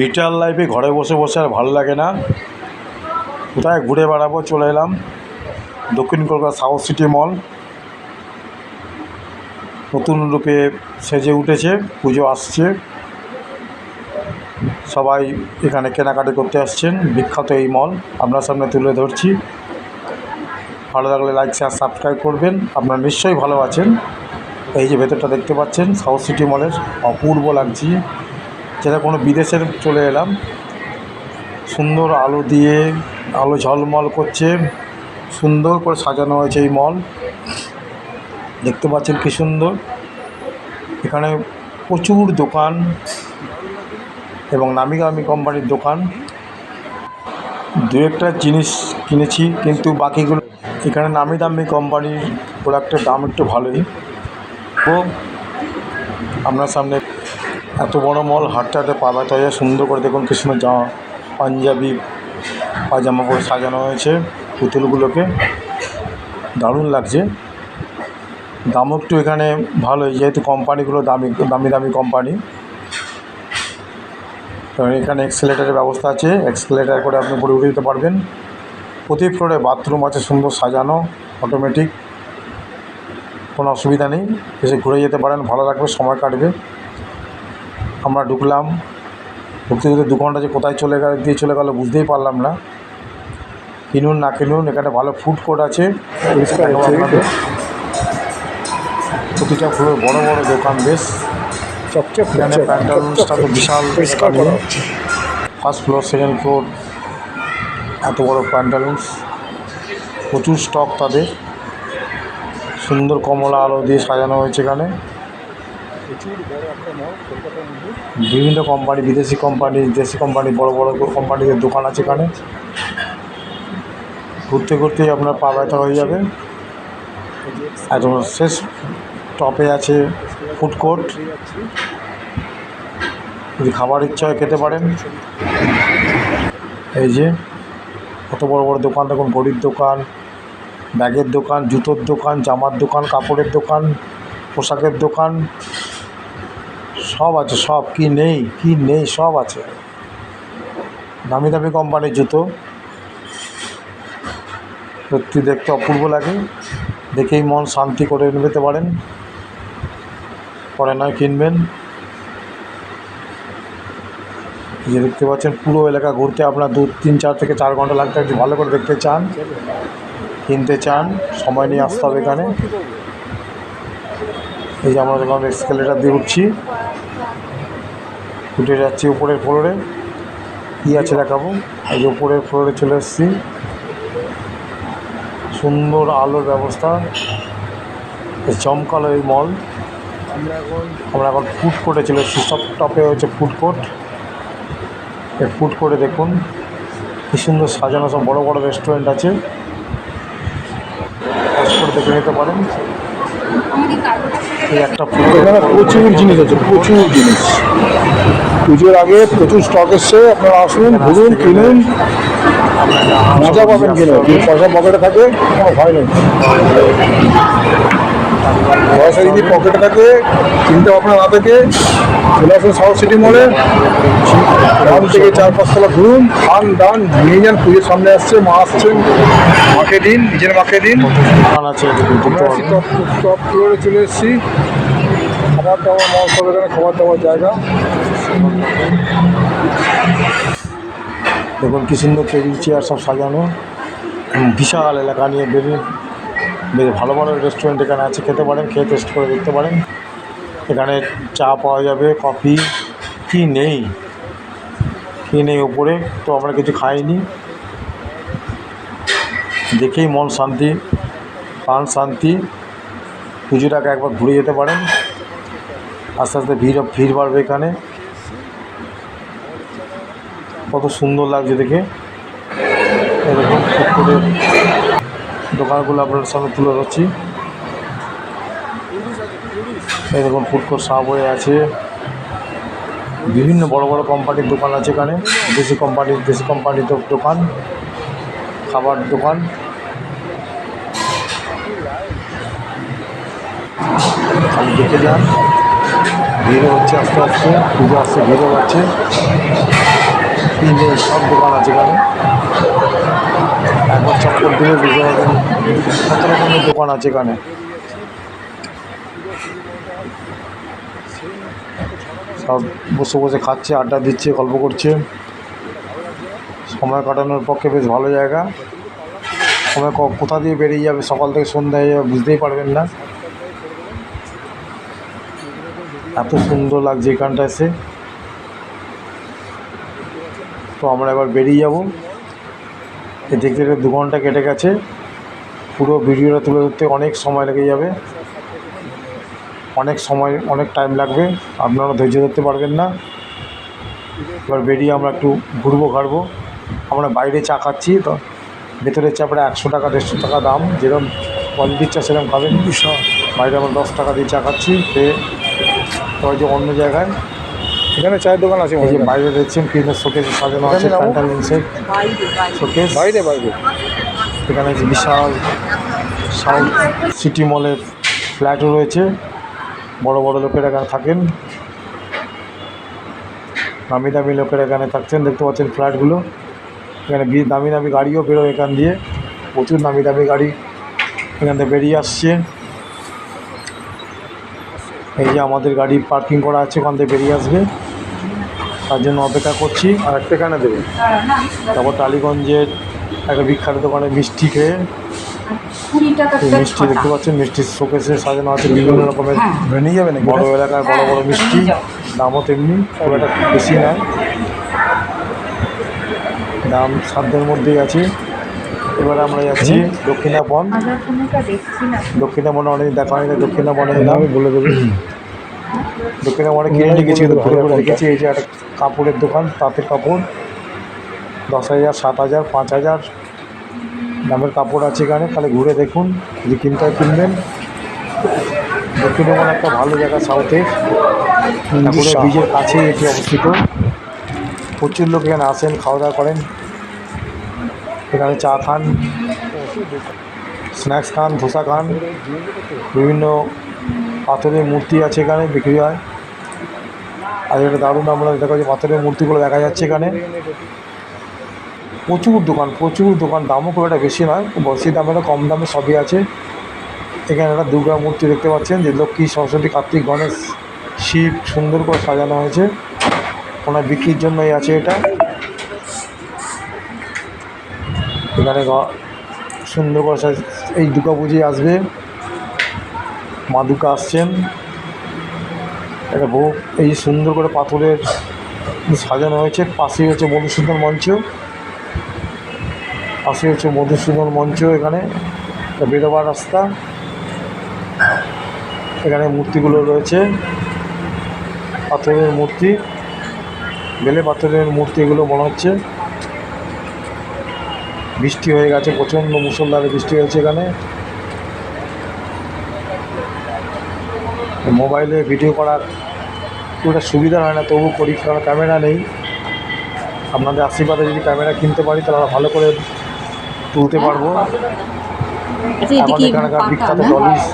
Retire লাইফে ঘরে বসে বসে আর ভালো লাগে না। কোথায় ঘুরে বেড়াবো চলে এলাম। দক্ষিণ কলকাতা সাউথ সিটি মল নতুন রূপে সেজে উঠেছে, পুজো আসছে। সবাই এখানে কেনাকাটি করতে আসছেন, বিখ্যাত এই মল আপনার সামনে তুলে ধরছি। ভালো লাগলে লাইক শেয়ার সাবস্ক্রাইব করবেন। আপনারা নিশ্চয়ই ভালো আছেন। এই যে ভেতরটা দেখতে পাচ্ছেন সাউথ সিটি মলের অপূর্ব লাগছে। যেটা কোনো বিদেশের চলে এলাম। সুন্দর আলো দিয়ে, আলো ঝলমল করছে। সুন্দর করে সাজানো হয়েছে এই মল। দেখতে পাচ্ছেন কি সুন্দর। এখানে প্রচুর দোকান এবং নামি দামি কোম্পানির দোকান। দু একটা জিনিস কিনেছি, কিন্তু বাকিগুলো এখানে নামি দামি কোম্পানির প্রোডাক্টের দাম একটু ভালোই। তো আপনার সামনে এত বড় মল হাঁটতে হাঁটতে পা সুন্দর করে দেখুন কি সুন্দর জামা পাঞ্জাবি পায়জামা করে সাজানো হয়েছে পুতুলগুলোকে। দারুণ লাগছে। দামও একটু এখানে ভালোই যেহেতু কোম্পানিগুলো দামি দামি দামি কোম্পানি। তো এখানে এক্সেলেটারের ব্যবস্থা আছে, এক্সেলেটার করে আপনি উপরে উঠে যেতে পারবেন। প্রতি ফ্লোরে বাথরুম আছে সুন্দর সাজানো অটোমেটিক কোনো অসুবিধা নেই, এসে ঘুরে যেতে পারেন, ভালো লাগবে, সময় কাটবে। আমরা ঢুকলাম। ঢুকতে ঢুকতে দু ঘণ্টা যে কোথায় চলে গেল দিয়ে চলে গেলো বুঝতেই পারলাম না। কিনুন না কিনুন এখানে ভালো ফুড কোর্ট আছে। প্রতিটা ফ্লোর বড় বড় দোকান বেশ। তো বিশাল ফার্স্ট ফ্লোর সেকেন্ড ফ্লোর এত বড় প্যান্টালুন্স প্রচুর স্টক তাদের। সুন্দর কমলা আলো দিয়ে সাজানো হয়েছে এখানে। বিভিন্ন কোম্পানি বিদেশি কোম্পানি দেশি কোম্পানি বড় বড় কোম্পানিদের দোকান আছে এখানে। ঘুরতে ঘুরতেই আপনার পা ব্যথা হয়ে যাবে। একদম শেষ টপে আছে ফুড কোর্ট যদি খাবার ইচ্ছা হয় খেতে পারেন। এই যে, কত বড় বড় দোকান, দেখুন ঘড়ির দোকান, ব্যাগের দোকান, জুতোর দোকান, জামার দোকান, কাপড়ের দোকান, পোশাকের দোকান। সব আছে, সব। কি নেই? কি নেই? সব আছে। দামি দামি কোম্পানির জুতো। সত্যি দেখতে অপূর্ব লাগে। দেখেই মন শান্তি করে নিতে পারেন। পরে নয় কিনবেন। যে দেখতে পাচ্ছেন, পুরো এলাকা ঘুরতে আপনার দু, তিন, চার থেকে চার ঘণ্টা লাগতে যদি ভালো করে দেখতে চান, কিনতে চান, সময় নিয়ে আসতে হবে এখানে। এই যে আমরা যখন এক্সকেলেটার দিয়ে উঠছি উঠে যাচ্ছি উপরের ফ্লোরে। কী আছে দেখাবো? এই যে উপরের ফ্লোরে চলে এসেছি। সুন্দর আলোর ব্যবস্থা। চমকালো এই মল। আমরা এখন ফুড কোর্টে চলে এসেছি। সব টপে হচ্ছে ফুড কোর্ট। এই ফুড কোর্টে দেখুন, কি সুন্দর সাজানো সব বড় বড় রেস্টুরেন্ট আছে। দেখে নিতে পারেন। এই একটা প্রচুর জিনিস আছে, প্রচুর জিনিস। পুজোর আগে প্রচুর স্টক এসছে আপনারা আসুন ঘুরুন কিনুন মজা পাবেন কিনে পয়সা পকেটে থাকে কোনো ভয় নেই পয়সা যদি পকেটে থাকে চিন্তা ভাবনা না থেকে চলে আসুন সাউথ সিটি মলে গ্রাম থেকে চার পাঁচতলা ঘুরুন খান দান নিয়ে যান পুজোর সামনে আসছে মা আসছেন মাকে দিন নিজের মাকে দিন চলে এসেছি খাবার দাবার মল সব এখানে খাবার দাবার জায়গা দেখুন কি সুন্দর টেবিল চেয়ার সব সাজানো। বিশাল এলাকা নিয়ে বেরিয়ে বেশ ভালো ভালো রেস্টুরেন্ট এখানে আছে, খেতে পারেন, খেয়ে টেস্ট করে দেখতে পারেন। এখানে চা পাওয়া যাবে কফি কি নেই? কি নেই ওপরে তো আমরা কিছু খাইনি। দেখেই মন শান্তি, প্রাণ শান্তি। পুজোটাকে একবার ঘুরে যেতে পারেন। আস্তে আস্তে ভিড় ভিড় বাড়বে এখানে। কত সুন্দর লাগছে দেখে। এরকম ফুটফুটের দোকানগুলো আপনার সামনে তুলে ধরছি। এরকম ফুটকোর সাবওয়ে আছে। বিভিন্ন বড় বড় কোম্পানির দোকান আছে এখানে। দেশি কোম্পানির দেশি কোম্পানির দোকান, খাবার দোকান। আমি দেখে যান ভিড়ও হচ্ছে আস্তে আস্তে, পুজো আসছে ভিড়ও হচ্ছে। পিনে সব দোকান আছে এখানে। একবার চক্কর বুঝতে পারবেন কত রকমের দোকান আছে এখানে। সব বসে বসে খাচ্ছে, আড্ডা দিচ্ছে, গল্প করছে। সময় কাটানোর পক্ষে বেশ ভালো জায়গা। সময় কোথা দিয়ে বেরিয়ে যাবে, সকাল থেকে সন্ধ্যা হয়ে যাবে বুঝতেই পারবেন না। এত সুন্দর লাগছে এখানটা এসে। তো আমরা এবার বেরিয়ে যাব। এ দেখতে দেখতে দু ঘণ্টা কেটে গেছে। পুরো ভিডিওটা তুলে ধরতে অনেক সময় লেগে যাবে। অনেক সময় অনেক টাইম লাগবে। আপনারা ধৈর্য ধরতে পারবেন না। এবার বেরিয়ে আমরা একটু ঘুরবো ঘাড়বো। আমরা বাইরে চা খাচ্ছি তো ভেতরের চা প্রায় একশো টাকা দেড়শো টাকা দাম। যেরকম কোয়ালিটির চা সেরকম খাবেন। বাইরে আমরা দশ টাকা দিয়ে চা খাচ্ছি। খেয়ে তবে যে অন্য জায়গায় এখানে চায়ের দোকান আছে এই যে বাইরে দেখছেন বিভিন্ন শোকেস সাজানো আছে যাব? প্যান্টালিন্সের শোকেস। বাইরে বাইরে। এখানে যে বিশাল সাউথ সিটি মলের ফ্ল্যাটও রয়েছে। বড় বড় লোকেরা এখানে থাকেন। নামি দামি লোকেরা এখানে থাকছেন দেখতে পাচ্ছেন ফ্ল্যাটগুলো। এখানে দামি দামি গাড়িও বেরোয় এখান দিয়ে। প্রচুর দামি দামি গাড়ি এখান থেকে বেরিয়ে আসছে। এই যে আমাদের গাড়ি পার্কিং করা আছে ওখান থেকে বেরিয়ে আসবে। তার জন্য অপেক্ষা করছি। আর একটা এখানে দেবে তারপর টালিগঞ্জের একটা বিখ্যাত দোকানে মিষ্টি খেয়ে এই মিষ্টি দেখতে পাচ্ছেন মিষ্টির শোকেসে সাজানো আছে বিভিন্ন রকমের। ভেঙে যাবে নাকি? বড় এলাকার বড় বড় মিষ্টি দামও তেমনি খুব একটা বেশি নয় দাম সাধ্যের মধ্যেই আছে। এবার আমরা যাচ্ছি দক্ষিণাপন আমরা কোনোটা দেখছি না। দক্ষিণাপনে অনেক দেখা হয়নি দক্ষিণাপনে এলাম আমি বলে দেবো দক্ষিণাপনে কিনে গেছি ঘুরে ঘুরে দেখেছি এই যে একটা কাপড়ের দোকান তাঁতের কাপড় দশ হাজার সাত হাজার পাঁচ হাজার দামের কাপড় আছে এখানে তাহলে ঘুরে দেখুন যদি কিনতে হয় কিনবেন দক্ষিণাপন একটা ভালো জায়গা সাউথের ঠাকুরের বীজের কাছেই এটি অবস্থিত। প্রচুর লোক এখানে আসেন খাওয়া দাওয়া করেন। এখানে চা খান স্ন্যাক্স খান ধোসা খান। বিভিন্ন পাথরের মূর্তি আছে এখানে বিক্রি হয়। আর এটা দারুণ আমরা দেখা যাচ্ছে পাথরের মূর্তিগুলো দেখা যাচ্ছে এখানে। প্রচুর দোকান প্রচুর দোকান, দামও খুব একটা বেশি নয় বেশি দামেরও কম দামে সবই আছে। এখানে একটা দুর্গা মূর্তি দেখতে পাচ্ছেন, যে লক্ষ্মী, সরস্বতী, কার্তিক, গণেশ, শিব, সুন্দর করে সাজানো হয়েছে। ওনার বিক্রির জন্যই আছে এটা। এখানে সুন্দর করে এই দুর্গা পুজোয় আসবে। মা দুর্গা আসছেন। এটা বহু, এই সুন্দর করে পাথরের সাজানো হয়েছে, পাশেই হচ্ছে মধুসূদন মঞ্চ পাশে হচ্ছে মধুসূদন মঞ্চ এখানে বেরোবার রাস্তা। এখানে মূর্তিগুলো রয়েছে। পাথরের মূর্তি, বেলে পাথরের মূর্তি এগুলো মনে হচ্ছে। বৃষ্টি হয়ে গেছে, প্রচণ্ড মুসলধারে বৃষ্টি হয়েছে এখানে। মোবাইলে ভিডিও করার খুব একটা সুবিধা হয় না তবু করি কারণ ক্যামেরা নেই। আপনাদের আশীর্বাদে যদি ক্যামেরা কিনতে পারি তাহলে আমরা ভালো করে তুলতে পারব। আচ্ছা আমাদের এখানকার বিখ্যাত না? ডলিস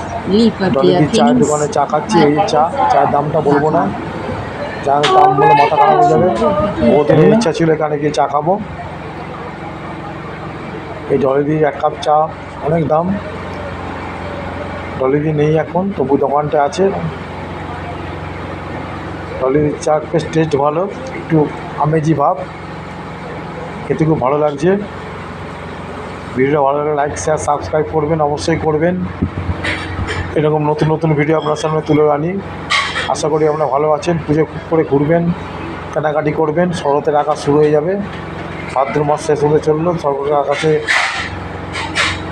ডলিদির চায়ের দোকানে চা খাচ্ছি এই চা চায়ের দামটা বলব না। চায়ের দাম বলে মাথা খারাপ হয়ে যাবে। ওদের ইচ্ছা ছিল এখানে গিয়ে চা খাব। এই ডলিদির এক কাপ চা অনেক দাম। ডলিদি নেই এখন, তবু দোকানটা আছে। ডলিদির চা বেশ টেস্ট ভালো, একটু আমেজি ভাব। খেতে খুব ভালো লাগছে। ভিডিওটা ভালো লাগলে লাইক শেয়ার সাবস্ক্রাইব করবেন, অবশ্যই করবেন। এরকম নতুন নতুন ভিডিও আপনার সামনে তুলে আনি। আশা করি আপনারা ভালো আছেন, পুজো করে ঘুরবেন, কেনাকাটি করবেন, শরতের আকাশ শুরু হয়ে যাবে। ভাদ্র মাস শেষ হতে চলল শরতের আকাশে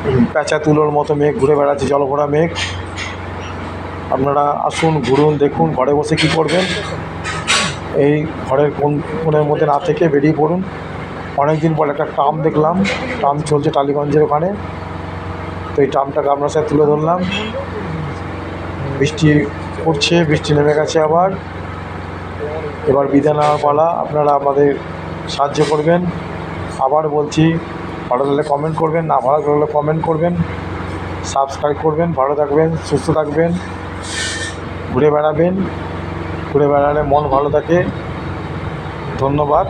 প্যাঁচা তুলোর মতো মেঘ, ঘুরে বেড়াচ্ছে জলভরা মেঘ। আপনারা আসুন, ঘুরুন, দেখুন, ঘরে বসে কী করবেন? এই ঘরের কোন কোণের মধ্যে না থেকে বেরিয়ে পড়ুন। অনেক দিন পর একটা ট্রাম দেখলাম। ট্রাম চলছে টালিগঞ্জের ওখানে। তো এই ট্রামটাকে আপনার সাথে তুলে ধরলাম। বৃষ্টি পড়ছে, বৃষ্টি নেমে গেছে আবার। এবার বিদায় নেওয়ার পালা আপনারা আমাদের সাহায্য করবেন। আবার বলছি ভালো লাগলে কমেন্ট করবেন, না ভালো লাগলে কমেন্ট করবেন। সাবস্ক্রাইব করবেন, ভালো থাকবেন, সুস্থ থাকবেন, ঘুরে বেড়াবেন, ঘুরে বেড়ালে মন ভালো থাকে। ধন্যবাদ।